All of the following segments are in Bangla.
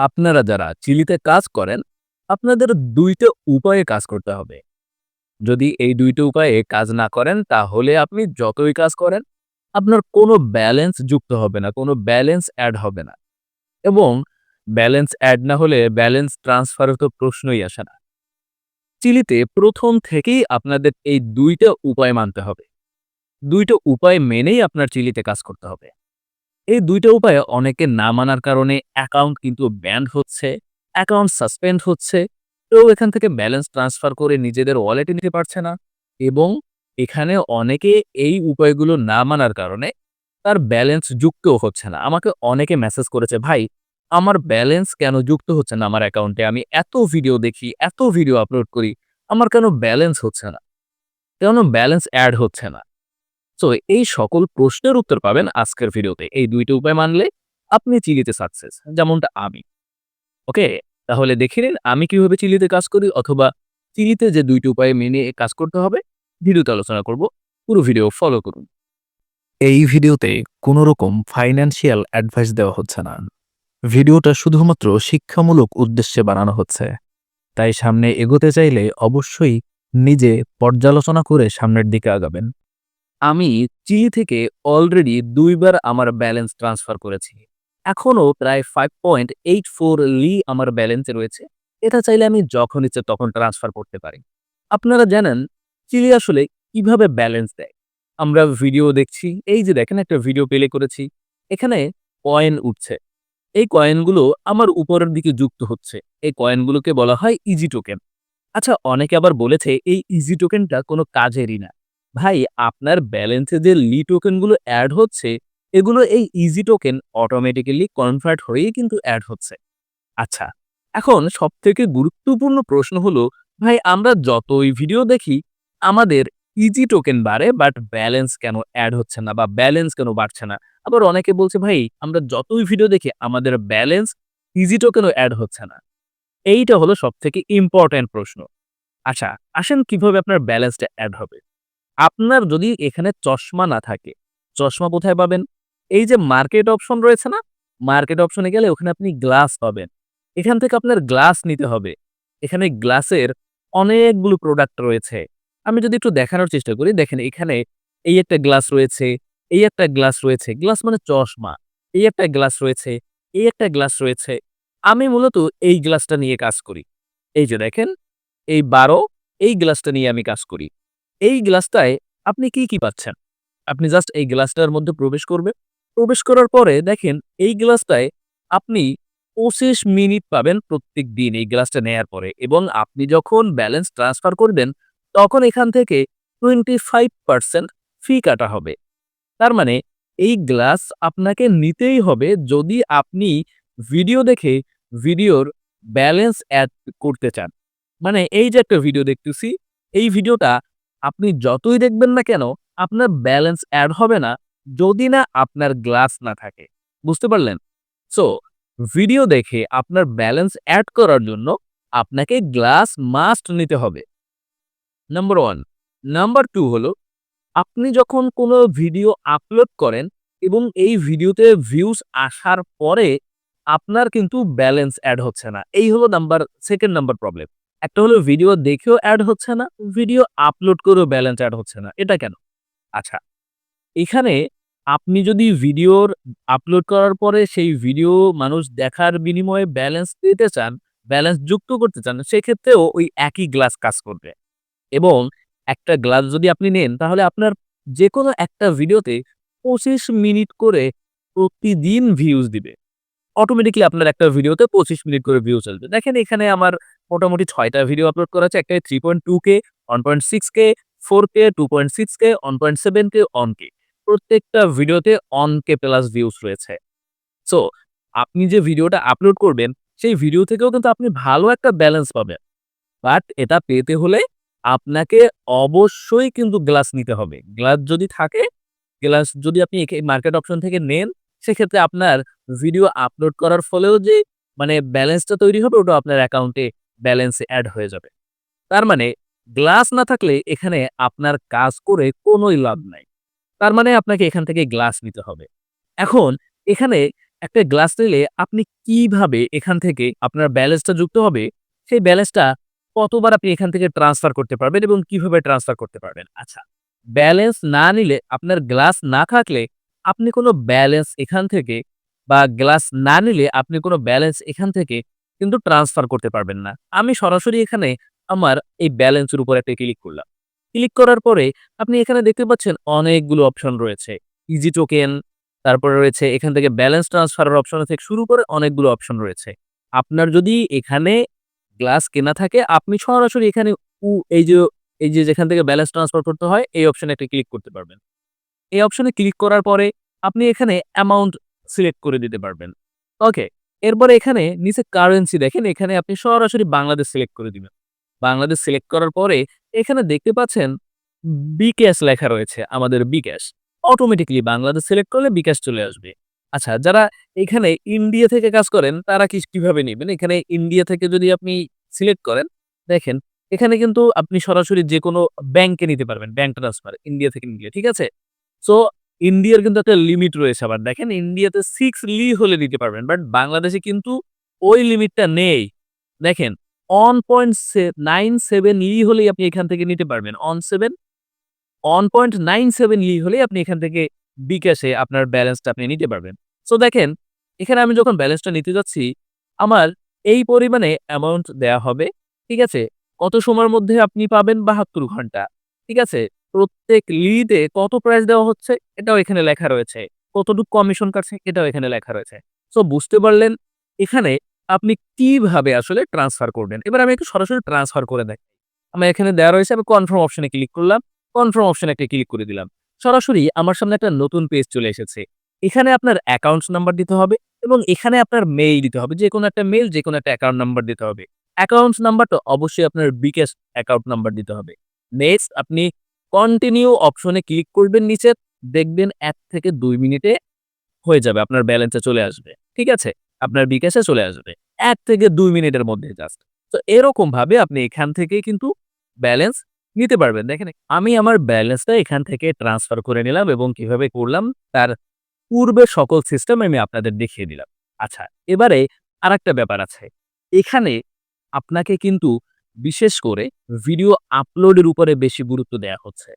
আপনারা যারা চিলিতে কাজ করেন, আপনাদের ২ টা উপায়ে কাজ করতে হবে। যদি এই ২ টা উপায়ে কাজ না করেন, তাহলে আপনি যতই কাজ করেন, আপনার কোনো ব্যালেন্স যুক্ত হবে না, কোনো ব্যালেন্স অ্যাড হবে না। এবং ব্যালেন্স অ্যাড না হলে ব্যালেন্স ট্রান্সফারের তো প্রশ্নই আসে না। চিলিতে প্রথম থেকেই আপনাদের এই দুইটা উপায় মানতে হবে। দুইটা উপায় মেনেই আপনার চিলিতে কাজ করতে হবে। এই দুইটা উপায়ে অনেকে না মানার কারণে অ্যাকাউন্ট কিন্তু ব্যান্ড হচ্ছে, অ্যাকাউন্ট সাসপেন্ড হচ্ছে, কেউ এখান থেকে ব্যালেন্স ট্রান্সফার করে নিজেদের ওয়ালেটে নিতে পারছে না এবং এখানে অনেকে এই উপায়গুলো না মানার কারণে তার ব্যালেন্স যুক্তও হচ্ছে না। আমাকে অনেকে মেসেজ করেছে, "ভাই, আমার ব্যালেন্স কেন যুক্ত হচ্ছে না আমার অ্যাকাউন্টে? আমি এত ভিডিও দেখি, এত ভিডিও আপলোড করি, আমার কেন ব্যালেন্স হচ্ছে না? কেন ব্যালেন্স অ্যাড হচ্ছে না?" সো এই সকল প্রশ্নের উত্তর পাবেন আজকের ভিডিওতে। এই ২ টা উপায় মানলে আপনি চিলিতে সাকসেস, যেমনটা আমি। ওকে? তাহলে দেখে নিন আমি কীভাবে চিলিতে কাজ করি অথবা চিলিতে যে দুইটি উপায় মেনে কাজ করতে হবে, ভিডিওতে আলোচনা করব। পুরো ভিডিও ফলো করুন। এই ভিডিওতে কোনো রকম ফাইন্যান্সিয়াল অ্যাডভাইস দেওয়া হচ্ছে না। ভিডিওটা শুধুমাত্র শিক্ষামূলক উদ্দেশ্যে বানানো হচ্ছে। তাই সামনে এগোতে চাইলে অবশ্যই নিজে পর্যালোচনা করে সামনের দিকে আগাবেন। আমি চিলি থেকে অলরেডি দুইবার আমার ব্যালেন্স ট্রান্সফার করেছি। এখনও প্রায় 5.84 লি আমার ব্যালেন্সে রয়েছে। এটা চাইলে আমি যখন ইচ্ছে তখন ট্রান্সফার করতে পারি। আপনারা জানেন চিলি আসলে কীভাবে ব্যালেন্স দেয়? আমরা ভিডিও দেখছি, এই যে দেখেন একটা ভিডিও প্লে করেছি। এখানে কয়েন উঠছে। এই কয়েনগুলো আমার উপরের দিকে যুক্ত হচ্ছে। এই কয়েনগুলোকে বলা হয় ইজি টোকেন। আচ্ছা অনেকে আবার বলেছে এই ইজি টোকেনটা কোনো কাজেরই না। ভাই আপনার ব্যালেন্সে যে লি টোকেনগুলো এড হচ্ছে, এগুলো এই ইজি টোকেন অটোমেটিক্যালি কনভার্ট হয়েই কিন্তু অ্যাড হচ্ছে। আচ্ছা, এখন সবথেকে গুরুত্বপূর্ণ প্রশ্ন হলো, ভাই আমরা যতই ভিডিও দেখি, আমাদের ইজি টোকেন বাড়ে বাট ব্যালেন্স কেন এড হচ্ছে না বা ব্যালেন্স কেন বাড়ছে না? আবার অনেকে বলছে, ভাই আমরা যতই ভিডিও দেখি আমাদের ব্যালেন্স ইজি টোকেনও অ্যাড হচ্ছে না। এইটা হলো সবথেকে ইম্পর্ট্যান্ট প্রশ্ন। আচ্ছা, আসেন কীভাবে আপনার ব্যালেন্সটা অ্যাড হবে? আপনার যদি এখানে চশমা না থাকে, চশমা কোথায় পাবেন? এই যে মার্কেট অপশন রয়েছে না? মার্কেট অপশনে গেলে ওখানে আপনি গ্লাস পাবেন। এখান থেকে আপনার গ্লাস নিতে হবে। এখানে গ্লাসের অনেকগুলো প্রোডাক্ট রয়েছে। আমি যদি একটু দেখানোর চেষ্টা করি, দেখেন এখানে এই একটা গ্লাস রয়েছে, এই একটা গ্লাস রয়েছে। গ্লাস মানে চশমা। এই একটা গ্লাস রয়েছে, এই একটা গ্লাস রয়েছে। আমি মূলত এই গ্লাসটা নিয়ে কাজ করি। এই যে দেখেন, এই ১২ এই গ্লাসটা নিয়ে আমি কাজ করি। এই গ্লাসটায় আপনি কি, কি পাচ্ছেন? আপনি জাস্ট এই গ্লাসটার মধ্যে প্রবেশ করবেন। প্রবেশ করার পরে দেখেন এই গ্লাসটায় আপনি ২৫ মিনিট পাবেন প্রত্যেক দিন এই গ্লাসটা নেয়ার পরে এবং আপনি যখন ব্যালেন্স ট্রান্সফার করবেন, তখন এখান থেকে 25% ফি কাটা হবে। তার মানে এই গ্লাস আপনাকে নিতেই হবে যদি আপনি ভিডিও দেখে ভিডিওর ব্যালেন্স অ্যাড করতে চান। মানে এই যে একটা ভিডিও দেখতেছি, এই ভিডিওটা আপনি যতই দেখবেন না কেন, আপনার ব্যালেন্স অ্যাড হবে না যদি না আপনার গ্লাস না থাকে। বুঝতে পারলেন? সো ভিডিও দেখে আপনার ব্যালেন্স অ্যাড করার জন্য আপনাকে গ্লাস মাস্ট নিতে হবে। নাম্বার ওয়ান নাম্বার টু হলো আপনি যখন কোনো ভিডিও আপলোড করেন এবং এই ভিডিওতে ভিউজ আসার পরে আপনার কিন্তু ব্যালেন্স অ্যাড হচ্ছে না। এই হলো নাম্বার সেকেন্ড নাম্বার প্রবলেম। একটা হলো ভিডিও দেখেও অ্যাড হচ্ছে না, ভিডিও আপলোড করেও ব্যালেন্স অ্যাড হচ্ছে না। এটা কেন? আচ্ছা, এখানে আপনি যদি ভিডিওর আপলোড করার পরে সেই ভিডিও মানুষ দেখার বিনিময়ে ব্যালেন্স দিতে চান, ব্যালেন্স যুক্ত করতে চান, সেক্ষেত্রেও ওই একই গ্লাস কাজ করবে। এবং একটা গ্লাস যদি আপনি নেন তাহলে আপনার যেকোনো একটা ভিডিওতে ২৫ মিনিট করে প্রতিদিন ভিউজ দিবে। অটোমেটিক্যালি আপনার একটা ভিডিওতে ২৫ মিনিট করে ভিউ চলবে দেখেন এখানে আমার মোটামুটি ছয়টা ভিডিও আপলোড করা আছে। একটায় 3.2K, 1.6K, 4K, 2.6K, 1.7K, on কে প্রত্যেকটা ভিডিওতে on কে প্লাস ভিউজ রয়েছে। সো আপনি যে ভিডিওটা আপলোড করবেন, সেই ভিডিও থেকেও কিন্তু আপনি ভালো একটা ব্যালেন্স পাবেন। বাট এটা পেতে হলে আপনাকে অবশ্যই কিন্তু গ্লাস নিতে হবে। গ্লাস যদি থাকে, গ্লাস যদি আপনি মার্কেট অপশন থেকে নেন, সেক্ষেত্রে আপনার ভিডিও আপলোড করার ফলেও যে মানে ব্যালেন্সটা তৈরি হবে, ওটা আপনার অ্যাকাউন্টে ব্যালেন্সে এড হয়ে যাবে। তার মানে গ্লাস না থাকলে এখানে আপনার কাজ করে কোনোই লাভ নাই। তার মানে আপনাকে এখান থেকে গ্লাস নিতে হবে। এখন এখানে একটা গ্লাস নিলে আপনি কীভাবে এখান থেকে আপনার ব্যালেন্সটা যুক্ত হবে, সেই ব্যালেন্সটা কতবার আপনি এখান থেকে ট্রান্সফার করতে পারবেন এবং কীভাবে ট্রান্সফার করতে পারবেন। আচ্ছা, ব্যালেন্স না নিলে আপনার গ্লাস না থাকলে আপনি কোনো ব্যালেন্স এখান থেকে বা গ্লাস না নিলে আপনি কোনো ব্যালেন্স এখান থেকে কিন্তু ট্রান্সফার করতে পারবেন না। আমি সরাসরি এখানে আমার এই ব্যালেন্সের উপর একটা ক্লিক করলাম। ক্লিক করার পরে আপনি এখানে দেখতে পাচ্ছেন অনেকগুলো অপশন রয়েছে। ইজি টোকেন, তারপরে রয়েছে এখান থেকে ব্যালেন্স ট্রান্সফারের অপশন থেকে শুরু করে অনেকগুলো অপশন রয়েছে। আপনার যদি এখানে গ্লাস কেনা থাকে আপনি সরাসরি এখানে এই যে এই যে যেখান থেকে ব্যালেন্স ট্রান্সফার করতে হয় এই অপশনে একটা ক্লিক করতে পারবেন। এই অপশনে ক্লিক করার পরে আপনি এখানে অ্যামাউন্ট সিলেক্ট করে দিতে পারবেন। ওকে। এরপরে এখানে নিচে কারেন্সি দেখেন এখানে আপনি সরাসরি বাংলাদেশ সিলেক্ট করে দিবেন। বাংলাদেশ সিলেক্ট করার পরে এখানে দেখতে পাচ্ছেন বিকাশ লেখা রয়েছে আমাদের বিকাশ। অটোমেটিক্যালি বাংলাদেশ সিলেক্ট করলে বিকাশ চলে আসবে। আচ্ছা যারা এখানে ইন্ডিয়া থেকে কাজ করেন তারা কি কীভাবে নেবেন এখানে ইন্ডিয়া থেকে যদি আপনি সিলেক্ট করেন, দেখেন এখানে কিন্তু আপনি সরাসরি যেকোনো ব্যাংকে নিতে পারবেন। ব্যাংক ট্রান্সফার ইন্ডিয়া থেকে নিলে, ঠিক আছে? সো ইন্ডিয়ার কিন্তু একটা লিমিট রয়েছে আবার দেখেন ইন্ডিয়াতে সিক্স লি হলে নিতে পারবেন। বাট বাংলাদেশে কিন্তু ওই লিমিটটা নেই। দেখেন অন পয়েন্ট নাইন সেভেন লি হলেই আপনি এখান থেকে নিতে পারবেন। অন সেভেন অন পয়েন্ট 97 লি হলেই আপনি এখান থেকে বিকাশে আপনার ব্যালেন্সটা আপনি নিতে পারবেন। সো দেখেন এখানে আমি যখন ব্যালেন্সটা নিতে যাচ্ছি, আমার এই পরিমাণে অ্যামাউন্ট দেয়া হবে। ঠিক আছে? কত সময়ের মধ্যে আপনি পাবেন ৭২ ঘণ্টা। ঠিক আছে? প্রত্যেক লিডে কত প্রাইস দেওয়া হচ্ছে এটাও এখানে লেখা রয়েছে। কতটুকু কমিশন কাটছে এটাও এখানে লেখা রয়েছে। সো বুঝতে পারলেন এখানে আপনি কীভাবে আসলে ট্রান্সফার করবেন। এবার আমি একটু সরাসরি ট্রান্সফার করে দেখাই। আমার এখানে দেওয়া রয়েছে আমি কনফার্ম অপশনে ক্লিক করলাম। কনফার্ম অপশনে একটা ক্লিক করে দিলাম। সরাসরি আমার সামনে একটা নতুন পেজ চলে এসেছে। এখানে আপনার অ্যাকাউন্ট নাম্বার দিতে হবে এবং এখানে আপনার মেইল দিতে হবে। যেকোনো একটা মেইল, যেকোনো একটা অ্যাকাউন্ট নাম্বার দিতে হবে। অ্যাকাউন্ট নাম্বারটা অবশ্যই আপনার বিকাশ অ্যাকাউন্ট নাম্বার দিতে হবে। নেক্সট আপনি কন্টিনিউ অপশনে ক্লিক করবেন নিচে, দেখবেন এক থেকে দুই মিনিটে হয়ে যাবে। আপনার ব্যালেন্সে চলে আসবে। ঠিক আছে? আপনার বিকাশে চলে আসবে। এক থেকে দুই মিনিটের মধ্যে জাস্ট। তো এরকমভাবে আপনি এখান থেকে কিন্তু ব্যালেন্স নিতে পারবেন। দেখেন আমি আমার ব্যালেন্সটা এখান থেকে ট্রান্সফার করে নিলাম এবং কীভাবে করলাম তার পূর্বে সকল সিস্টেম আমি আপনাদের দেখিয়ে দিলাম। আচ্ছা এবারে আরেকটা ব্যাপার আছে। এখানে আপনাকে কিন্তু বিশেষ করে ভিডিও আপলোডের উপরে বেশি গুরুত্ব দেওয়া হচ্ছে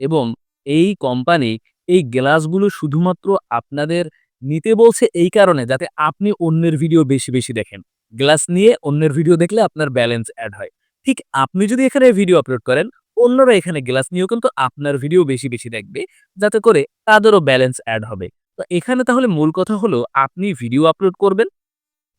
এবং এই কোম্পানি এই গ্লাসগুলো শুধুমাত্র আপনাদের নিতে বলছে এই কারণে যাতে আপনি অন্যের ভিডিও বেশি, বেশি দেখেন। গ্লাস নিয়ে অন্যের ভিডিও দেখলে আপনার ব্যালেন্স অ্যাড হয়। ঠিক আপনি যদি এখানে ভিডিও আপলোড করেন, অন্যরা এখানে গ্লাস নিয়েও কিন্তু আপনার ভিডিও বেশি, বেশি দেখবে যাতে করে তাদেরও ব্যালেন্স অ্যাড হবে। তো এখানে তাহলে মূল কথা হলো আপনি ভিডিও আপলোড করবেন,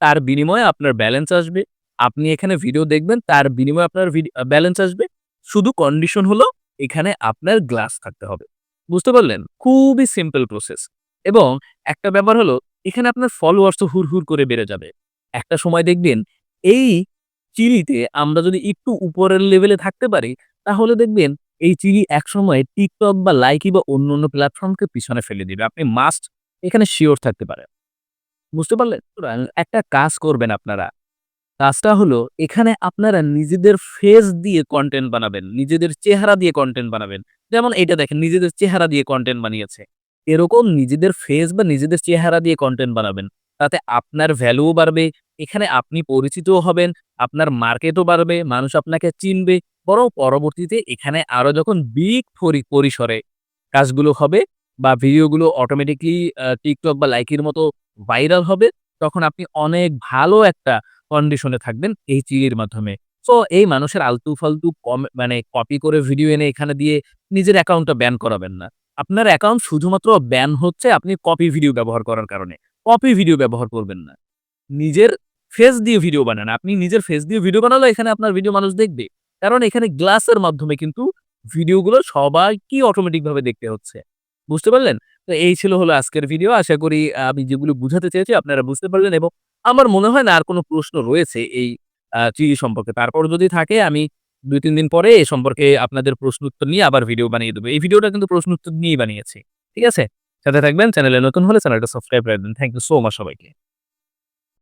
তার বিনিময়ে আপনার ব্যালেন্স আসবে। আপনি এখানে ভিডিও দেখবেন, তার বিনিময়ে আপনার ব্যালেন্স আসবে। শুধু কন্ডিশন হলো এখানে আপনার গ্লাস থাকতে হবে। বুঝতে পারলেন? খুবই সিম্পল প্রসেস এবং একটা ব্যাপার হলো এখানে আপনার ফলোয়ার্সও হুড়, হুড় করে বেড়ে যাবে। একটা সময় দেখবেন এই চিলিতে আমরা যদি একটু উপরের লেভেলে থাকতে পারি, তাহলে দেখবেন এই চিলি একসময় টিকটক বা লাইকি বা অন্য অন্য প্ল্যাটফর্মকে পিছনে ফেলে দিবে। আপনি মাস্ট এখানে শিওর থাকতে পারেন। বুঝতে পারলেন? একটা কাজ করবেন আপনারা। কাজটা হলো এখানে আপনারা নিজেদের ফেস দিয়ে কন্টেন্ট বানাবেন। নিজেদের চেহারা দিয়ে কন্টেন্ট বানাবেন। যেমন এটা দেখেন নিজেদের চেহারা দিয়ে কন্টেন্ট বানিয়েছে। এরকম নিজেদের ফেস বা নিজেদের চেহারা দিয়ে কন্টেন্ট বানাবেন। তাতে আপনার ভ্যালুও বাড়বে। এখানে আপনি পরিচিতও হবেন, আপনার মার্কেটও বাড়বে, মানুষ আপনাকে চিনবে। বরং পরবর্তীতে এখানে আরও যখন বিগ পরি পরিসরে কাজগুলো হবে বা ভিডিওগুলো অটোমেটিক্যালি টিকটক বা লাইকির মতো ভাইরাল হবে, তখন আপনি অনেক ভালো একটা কন্ডিশনে থাকবেন এই চিলির মাধ্যমে। সো এই মানুষের আলতু-ফালতু কম মানে কপি করে ভিডিও এনে এখানে দিয়ে নিজের অ্যাকাউন্টটা ব্যান করাবেন না। আপনার অ্যাকাউন্ট শুধুমাত্র ব্যান হচ্ছে আপনি কপি ভিডিও ব্যবহার করার কারণে। কপি ভিডিও ব্যবহার করবেন না। নিজের ফেস দিয়ে ভিডিও বানান। আপনি নিজের ফেস দিয়ে ভিডিও বানালেও এখানে আপনার ভিডিও মানুষ দেখবে। কারণ এখানে গ্লাসের মাধ্যমে কিন্তু ভিডিওগুলো সবাইকেই অটোমেটিক ভাবে দেখতে হচ্ছে। বুঝতে পারলেন? তো এই ছিল হলো আজকের ভিডিও। আশা করি আমি যেগুলো বুঝাতে চেয়েছি আপনারা বুঝতে পারলেন এবং আমার মনে হয় না আর কোনো প্রশ্ন রয়েছে এই চিজি সম্পর্কে। তারপর যদি থাকে, আমি ২-৩ দিন পরে এ সম্পর্কে আপনাদের প্রশ্ন উত্তর নিয়ে আবার ভিডিও বানিয়ে দেবো এই ভিডিওটা কিন্তু প্রশ্ন উত্তর নিয়েই বানিয়েছি। ঠিক আছে? সাথে থাকবেন। চ্যানেলে নতুন হলে চ্যানেলটা সাবস্ক্রাইব করে দেন। থ্যাংক ইউ সো মাচ সবাইকে।